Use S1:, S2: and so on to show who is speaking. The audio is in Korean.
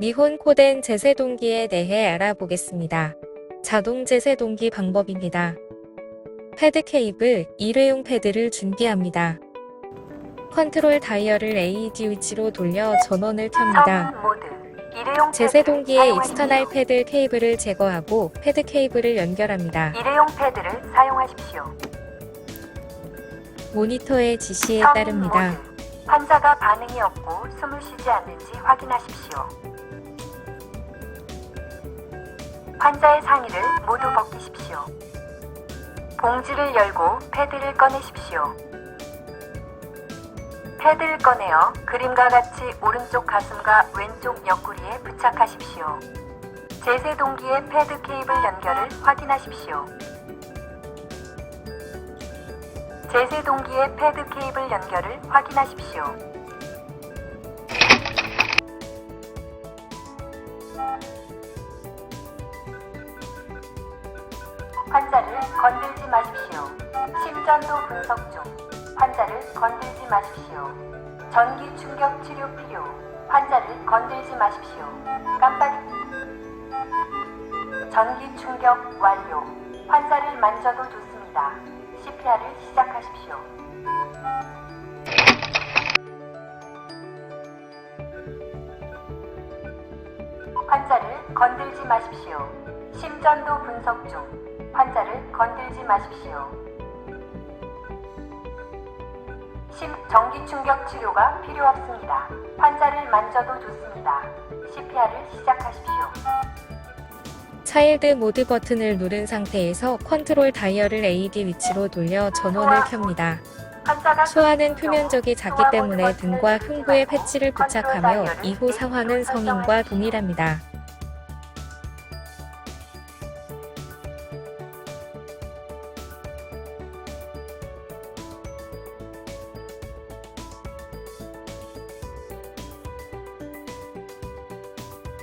S1: 니혼 코덴 제세 동기에 대해 알아보겠습니다. 자동 제세 동기 방법입니다. 패드 케이블 1회용 패드를 준비합니다. 컨트롤 다이얼을 AED 위치로 돌려 전원을 켭니다.
S2: 일회용
S1: 제세 동기의
S2: 패드
S1: 익스터널. 패드 케이블을 제거하고 패드 케이블을 연결합니다.
S2: 일회용 패드를 사용하십시오.
S1: 모니터의 지시에 따릅니다.
S2: 모드 환자가 반응이 없고 숨을 쉬지 않는지 확인하십시오. 환자의 상의를 모두 벗기십시오. 봉지를 열고 패드를 꺼내십시오. 패드를 꺼내어 그림과 같이 오른쪽 가슴과 왼쪽 옆구리에 부착하십시오. 제세 동기의 패드 케이블 연결을 확인하십시오. 제세 동기의 패드 케이블 연결을 확인하십시오. 환자를 건들지 마십시오. 심전도 분석 중. 환자를 건들지 마십시오. 전기 충격 치료 필요. 환자를 건들지 마십시오. 깜빡이. 전기 충격 완료. 환자를 만져도 좋습니다. CPR을 시작하십시오. 환자를 건들지 마십시오. 심전도 분석 중. 환자를 건들지 마십시오. 심 전기 충격 치료가 필요 없습니다. 환자를 만져도 좋습니다. CPR을 시작하십시오.
S1: 차일드 모드 버튼을 누른 상태에서 컨트롤 다이얼을 AED 위치로 돌려 전원을 켭니다.
S2: 환자가
S1: 소화는 표면적이 작기 때문에 등과 흉부에 패치를 부착하며 이후 상황은 성인과 동일합니다.